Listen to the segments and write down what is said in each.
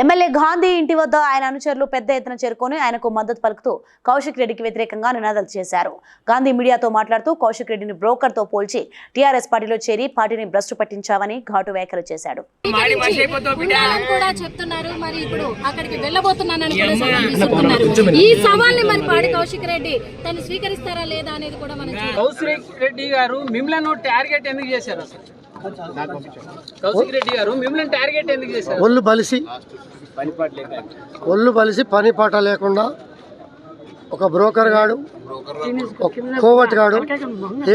MLA Gandhi ఇంటి వద్ద ఆయన అనుచరులు పెద్ద ఎత్తున చేరుకొని ఆయనకు మద్దతు పలుకుతూ కౌశిక్ రెడ్డికి వ్యతిరేకంగా నినాదాలు చేశారు. గాంధీ మీడియాతో మాట్లాడుతూ కౌశిక్ రెడ్డిని బ్రోకర్తో పోల్చి టీఆర్ఎస్ పార్టీలో చేరి పార్టీని భ్రష్టు పట్టించావని ఘాటు వ్యాఖ్యలు చేశాడు. కూడా చెప్తున్నారు మరి ఇప్పుడు అక్కడికి వెళ్ళబోతున్నానని ఈ సవాల్ని మరి పాడి కౌశిక్ రెడ్డి తను స్వీకరిస్తారా లేదా అనేది కూడా మనం. కౌశిక్ రెడ్డి గారు మిమ్మల్ని టార్గెట్ ఎందుకు చేశారు అసలు? కౌశిక్ రెడ్డి గారు మిమ్మల్ని టార్గెట్ ఎందుకు చేశారు? ఒళ్ళు బలిసి. ఒళ్ళు బలిసి పని పాట లేకుండా ఒక బ్రోకర్ గాడు ఒక కోవట్ గాడు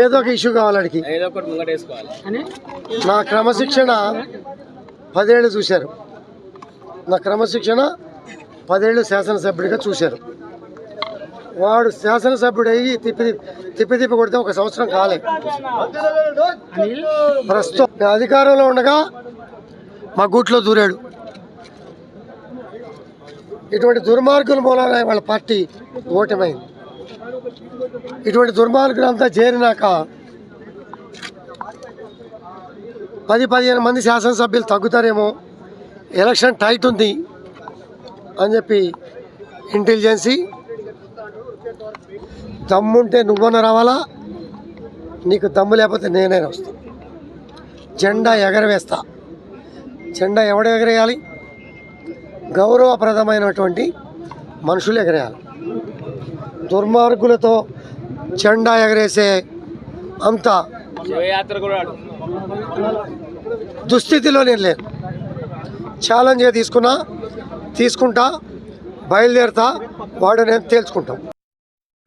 ఏదో ఒక ఇష్యూ కావాలడికి ఏదో ఒకటి ముంగటేసుకోవాలి. నా క్రమశిక్షణ పదేళ్ళు చూశారు. నా క్రమశిక్షణ పదేళ్ళు శాసనసభ్యుడిగా చూశారు. వాడు శాసనసభ్యుడు అయ్యి తిప్పి తిప్పి తిప్పి కొడితే ఒక సంవత్సరం కాలే. ప్రస్తుతం అధికారంలో ఉండగా మా గూట్లో దూరాడు. ఇటువంటి దుర్మార్గుల మూలాన వాళ్ళ పార్టీ ఓటమైంది. ఇటువంటి దుర్మార్గులంతా చేరినాక పది పదిహేను మంది శాసనసభ్యులు తగ్గుతారేమో ఎలక్షన్ టైట్ ఉంది అని చెప్పి ఇంటెలిజెన్సీ దమ్ముంటే నువ్వన్న రావాలా? నీకు దమ్ము లేకపోతే నేనే వస్తా. జెండా ఎగరవేస్తా. జెండా ఎవడు ఎగరేయాలి? గౌరవప్రదమైనటువంటి మనుషులు ఎగరేయాలి. దుర్మార్గులతో జెండా ఎగరేసే అంత దుస్థితిలో నేను లేను. ఛాలెంజ్గా తీసుకున్నా తీసుకుంటా బయలుదేరుతా వాడు నేను తేల్చుకుంటాం.